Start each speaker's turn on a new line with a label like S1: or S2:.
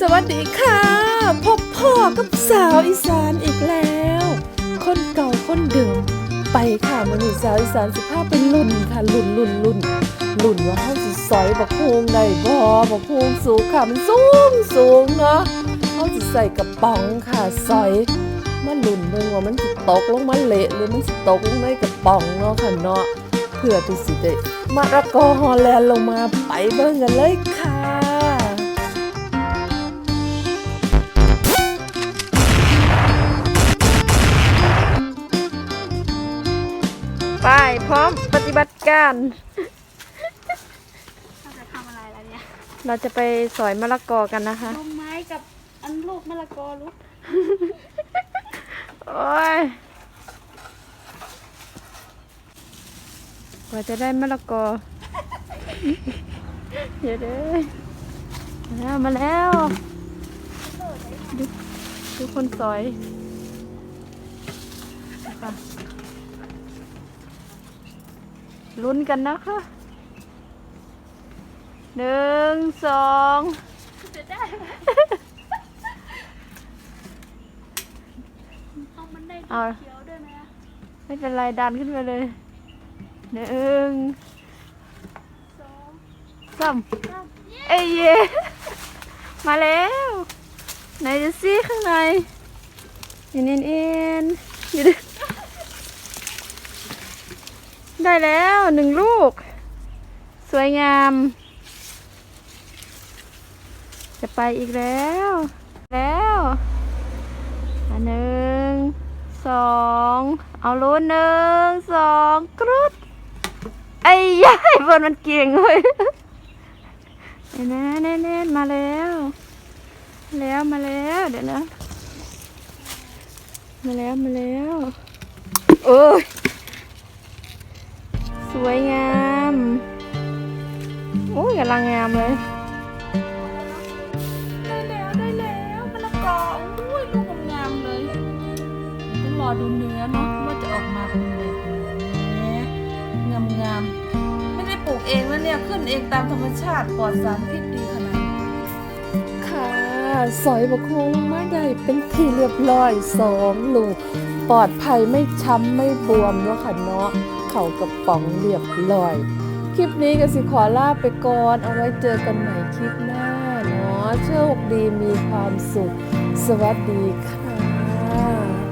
S1: สวัสดีค่ะพบพ่อกับสาวอีสานอีกแล้ว คนเก่าคนเดิม ไปค่ะมันนี่สาวอีสานสิพาพเป็นรุ่นค่ะรุ่นรุ่นรุ่นรุ่นว่าเขาสิสอยบักโพงได้บ่บักโพงสูงค่ะมันสูงสูงเนาะเขาสิใส่กระป๋องค่ะสอยมาลุ่นเบิ่งว่ามันสิตกลงมาเละหรือมันสิตกลงในกระป๋องเนาะค่ะเนาะเพื่อที่สิได้มะระกอฮอลแลนด์ลงมาไปเบิ่งกันเลยค่ะ ไปพร้อมปฏิบัติการ
S2: เราจะทำอะไรล่ะเนี่ย
S1: เราจะไปสอยมะละกอกันนะคะ
S2: ลงไม้กับอันลูกมะละกอลูก
S1: โอ้ยกว่าจะได้มะละกอ เดี๋ยวเด้อมาแล้วมาแล้วดูดูคนสอยไป ลุ้นกันนะคะหนึ่งสอง
S2: จะได้ไหมเอามันได้ดูเขียวด้วยนะ
S1: ไม่เป็นไรดันขึ้นไปเลยหนึ่ง
S2: สอง
S1: สาม
S2: สาม
S1: เอ้ยเย่มาแล้วไหนจะซี่ข้างในเอ็นเอ็นเอ็นอยู่ดิได้ แล้วหนึ่งลูก สวยงาม จะไปอีกแล้ว แล้วอันหนึ่งสองเอาลุ้นหนึ่งสองกรุดไอ้ยายบนมันเก่งเว้ยเห็นไหมแน่นๆมาแล้ว แล้วมาแล้วเดี๋ยวนะ มาแล้วมาแล้ว โอ้ย วยงาม โอ้ยกำลังงามเลย
S2: ได้แล้วได้แล้วมะละกออุ้ยลูกงามๆเลย
S1: ต้องรอดูเนื้อเนาะว่าจะออกมาเป็นแบบไหนงามงามๆไม่ได้ปลูกเองนะเนี่ยขึ้นเองตามธรรมชาติปลอดสารพิษดีขนาดนี้ค่ะสอยบะโคงลงมาใหญ่เป็นที่เรียบร้อยสองลูกปลอดภัยไม่ช้ำไม่บวมเนาะค่ะเนาะ เข่ากระป๋องเรียบร้อย คลิปนี้ก็สิขอลาไปก่อน เอาไว้เจอกันใหม่คลิปหน้าเนาะโชคดีมีความสุข สวัสดีค่ะ